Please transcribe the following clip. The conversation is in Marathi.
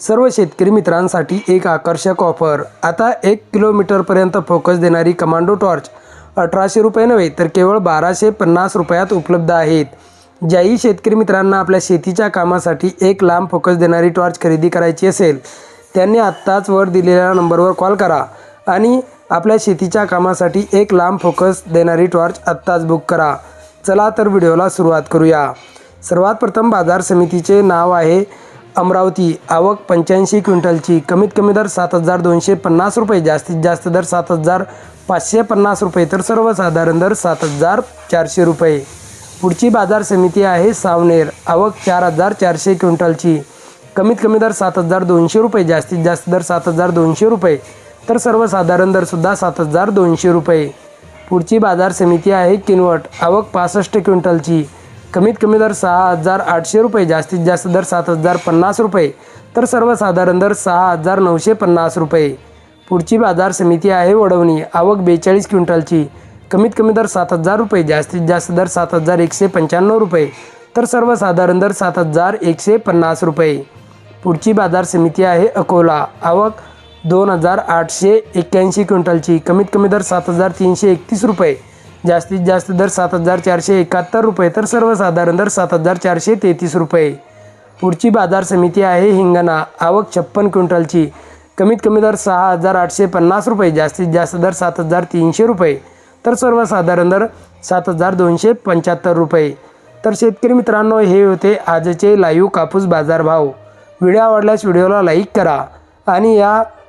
सर्व शेतकरी मित्रांसाठी एक आकर्षक ऑफर. आता एक किलोमीटरपर्यंत फोकस देणारी कमांडो टॉर्च अठराशे रुपये नव्हे तर केवळ बाराशे पन्नास रुपयात उपलब्ध आहेत. ज्याही शेतकरी मित्रांना आपल्या शेतीच्या कामासाठी एक लांब फोकस देणारी टॉर्च खरेदी करायची असेल त्यांनी आत्ताच वर दिलेल्या नंबरवर कॉल करा आणि आपल्या शेतीच्या कामासाठी एक लांब फोकस देणारी टॉर्च आत्ताच बुक करा. चला तर व्हिडिओला सुरुवात करूया. सर्वात प्रथम बाजार समितीचे नाव आहे अमरावती आवक पंच्याऐंशी क्विंटलची. कमीत कमी दर सात हजार दोनशे पन्नास रुपये जास्तीत जास्त दर सात हजार पाचशे पन्नास रुपये तर सर्वसाधारण दर सात हजार चारशे रुपये. पुढची बाजार समिती आहे सावनेर आवक चार हजार चारशे क्विंटलची. कमीत कमी दर सात हजार दोनशे रुपये जास्तीत जास्त दर सात हजार दोनशे रुपये तर सर्वसाधारण दरसुद्धा सात हजार दोनशे रुपये. पुढची बाजार समिती आहे किनवट आवक पासष्ट क्विंटलची. कमीत कमी दर सहा हजार आठशे रुपये जास्तीत जास्त दर सात हजार पन्नास रुपये. तर सर्वसाधारण दर सहा हजार नऊशे पन्नास रुपये. पुढची बाजार समिती आहे वडवणी आवक बेचाळीस क्विंटलची. कमीत कमी दर सात हजार रुपये जास्तीत जास्त दर सात हजार एकशे पंच्याण्णव रुपये. तर सर्वसाधारण दर सात हजार एकशे पन्नास रुपये. पुढची बाजार समिती आहे अकोला आवक दोन हजार आठशे एक्क्याऐंशी क्विंटलची. कमीत कमी दर सात हजार तीनशे एकतीस रुपये. जास्तीत जास्त दर सात हजार चारशे एकाहत्तर रुपये तर सर्वसाधारण दर सात हजार चारशे तेहतीस रुपये. पुढची बाजार समिती आहे हिंगणा. आवक छप्पन क्विंटलची. कमीत कमी दर सहा हजार आठशे पन्नास रुपये जास्तीत जास्त दर सात हजार तीनशे रुपये तर सर्वसाधारण दर सात हजार दोनशे पंच्याहत्तर रुपये. तर शेतकरी मित्रांनो हे होते आजचे लाईव्ह कापूस बाजारभाव व्हिडिओ आवडल्यास व्हिडिओला लाईक करा आणि या